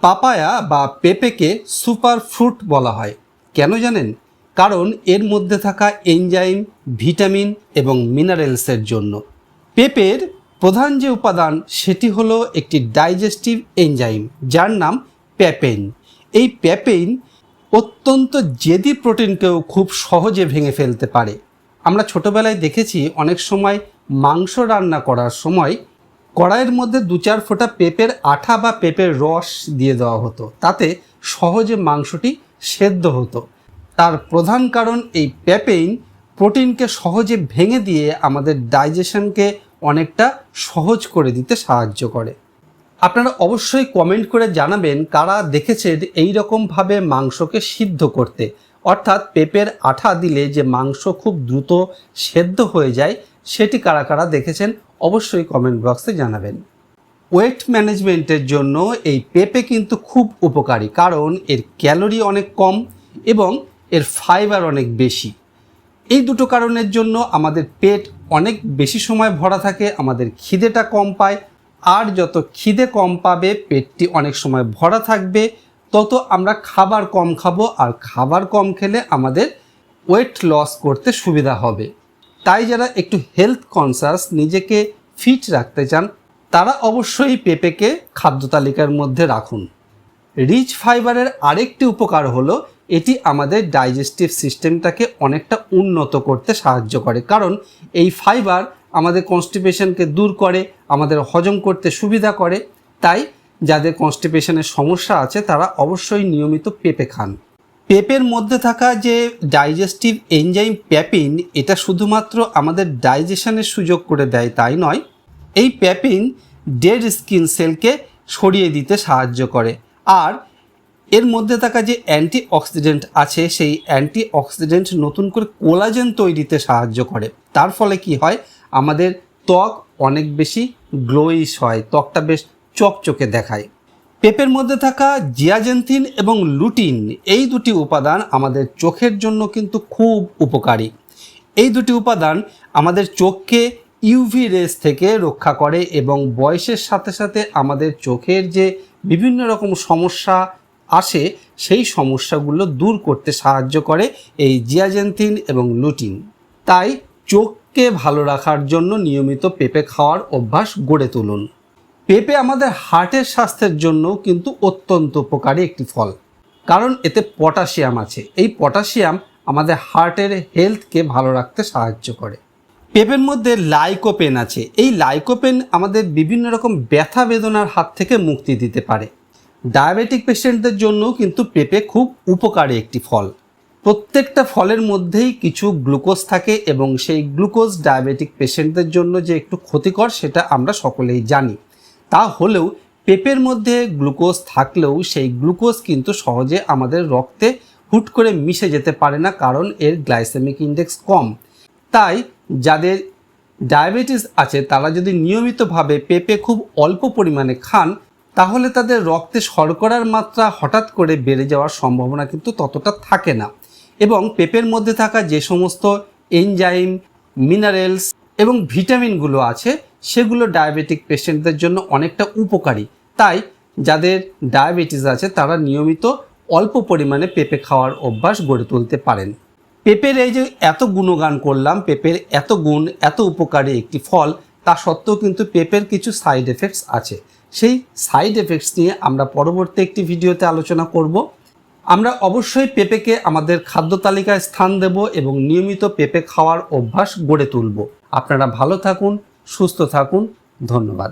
Papaya বা পেঁপেকে super fruit বলা হয়। কেন জানেন? কারণ এর মধ্যে থাকা এনজাইম, ভিটামিন এবং মিনারেলসের জন্য। পেঁপের প্রধান যে উপাদান, সেটি হলো একটি ডাইজেস্টিভ এনজাইম, যার নাম প্যাপেইন। এই প্যাপেইন অত্যন্ত জেদি প্রোটিনকেও খুব সহজে ভেঙে ফেলতে পারে। আমরা ছোটবেলায় দেখেছি অনেক সময় মাংস রান্না করার সময় কড়াইয়ের মধ্যে দু চার ফোঁটা পেঁপের আঠা বা পেঁপের রস দিয়ে দেওয়া হতো। তাতে সহজে মাংসটি সেদ্ধ হতো। তার প্রধান কারণ এই প্যাপেইন প্রোটিনকে সহজে ভেঙে দিয়ে আমাদের ডাইজেশনকে অনেকটা সহজ করে দিতে সাহায্য করে। আপনারা অবশ্যই কমেন্ট করে জানাবেন কারা দেখেছেন এই রকমভাবে মাংসকে সিদ্ধ করতে। অর্থাৎ পেঁপের আঠা দিলে যে মাংস খুব দ্রুত সেদ্ধ হয়ে যায়, সেটি কারা কারা দেখেছেন অবশ্যই কমেন্ট বক্সে জানাবেন। ওয়েট ম্যানেজমেন্টের জন্য এই পেঁপে কিন্তু খুব উপকারী, কারণ এর ক্যালোরি অনেক কম এবং এর ফাইবার অনেক বেশি। এই দুটো কারণের জন্য আমাদের পেট অনেক বেশি সময় ভরা থাকে, আমাদের খিদেটা কম পায়, আর যত খিদে কম পাবে, পেটটি অনেক সময় ভরা থাকবে, তত আমরা খাবার কম খাব, আর খাবার কম খেলে আমাদের ওয়েট লস করতে সুবিধা হবে। তাই যারা একটু হেলথ কনসাস নিজেকে ফিট রাখতে চান, তারা অবশ্যই পেঁপেকে খাদ্য তালিকার মধ্যে রাখুন। রিচ ফাইবারের আরেকটি উপকার হলো, এটি আমাদের ডাইজেস্টিভ সিস্টেমটাকে অনেকটা উন্নত করতে সাহায্য করে। কারণ এই ফাইবার আমাদের কনস্টিপেশনকে দূর করে, আমাদের হজম করতে সুবিধা করে। তাই যাদের কনস্টিপেশনের সমস্যা আছে, তারা অবশ্যই নিয়মিত পেঁপে খান। পেঁপের মধ্যে থাকা যে ডাইজেস্টিভ এনজাইম প্যাপিন, এটা শুধুমাত্র আমাদের ডাইজেশনের সুযোগ করে দেয়, তাই নয়, এই প্যাপিন ডেড স্কিন সেলকে সরিয়ে দিতে সাহায্য করে। আর এর মধ্যে থাকা যে অ্যান্টি অক্সিডেন্ট আছে, সেই অ্যান্টি অক্সিডেন্ট নতুন করে কোলাজেন তৈরিতে সাহায্য করে। তার ফলে কি হয়? আমাদের ত্বক অনেক বেশি গ্লোইশ হয়, ত্বকটা বেশ চকচকে দেখায়। পেঁপের মধ্যে থাকা জিয়াজেন্থিন এবং লুটিন, এই দুটি উপাদান আমাদের চোখের জন্য কিন্তু খুব উপকারী। এই দুটি উপাদান আমাদের চোখকে ইউভি রেস থেকে রক্ষা করে এবং বয়সের সাথে সাথে আমাদের চোখের যে বিভিন্ন রকম সমস্যা আসে, সেই সমস্যাগুলো দূর করতে সাহায্য করে এই জিয়াজেন্থিন এবং লুটিন। তাই চোখকে ভালো রাখার জন্য নিয়মিত পেঁপে খাওয়ার অভ্যাস গড়ে তুলুন। পেঁপে আমাদের হার্টের স্বাস্থ্যের জন্য কিন্তু অত্যন্ত উপকারী একটি ফল। কারণ এতে পটাশিয়াম আছে। এই পটাশিয়াম আমাদের হার্টের হেলথকে ভালো রাখতে সাহায্য করে। পেঁপের মধ্যে লাইকোপেন আছে। এই লাইকোপেন আমাদের বিভিন্ন রকম ব্যথা বেদনার হাত থেকে মুক্তি দিতে পারে। ডায়াবেটিক পেশেন্টদের জন্য কিন্তু পেঁপে খুব উপকারী একটি ফল। প্রত্যেকটা ফলের মধ্যেই কিছু গ্লুকোজ থাকে এবং সেই গ্লুকোজ ডায়াবেটিক পেশেন্টদের জন্য যে একটু ক্ষতিকর, সেটা আমরা সকলেই জানি। তা হলেও পেঁপের মধ্যে গ্লুকোজ থাকলেও সেই গ্লুকোজ কিন্তু সহজে আমাদের রক্তে হুট করে মিশে যেতে পারে না কারণ এর গ্লাইসেমিক ইন্ডেক্স কম। তাই যাদের ডায়াবেটিস আছে তারা যদি নিয়মিতভাবে পেঁপে খুব অল্প পরিমাণে খান, তাহলে তাদের রক্তে শর্করার মাত্রা হঠাৎ করে বেড়ে যাওয়ার সম্ভাবনা কিন্তু ততটা থাকে না। এবং পেঁপের মধ্যে থাকা যে সমস্ত এনজাইম, মিনারেলস এবং ভিটামিনগুলো আছে সেগুলো ডায়াবেটিক পেশেন্টদের জন্য অনেকটা উপকারী। তাই যাদের ডায়াবেটিস আছে, তারা নিয়মিত অল্প পরিমাণে পেঁপে খাওয়ার অভ্যাস গড়ে তুলতে পারেন। পেঁপের এই যে এত গুণগান করলাম, পেঁপের এত গুণ, এত উপকারী একটি ফল, তা সত্ত্বেও কিন্তু পেঁপের কিছু সাইড এফেক্টস আছে। সেই সাইড এফেক্টস নিয়ে আমরা পরবর্তী একটি ভিডিওতে আলোচনা করব। আমরা অবশ্যই পেঁপেকে আমাদের খাদ্য তালিকায় স্থান দেব এবং নিয়মিত পেঁপে খাওয়ার অভ্যাস গড়ে তুলব। আপনারা ভালো থাকুন সুস্থ থাকুন ধন্যবাদ।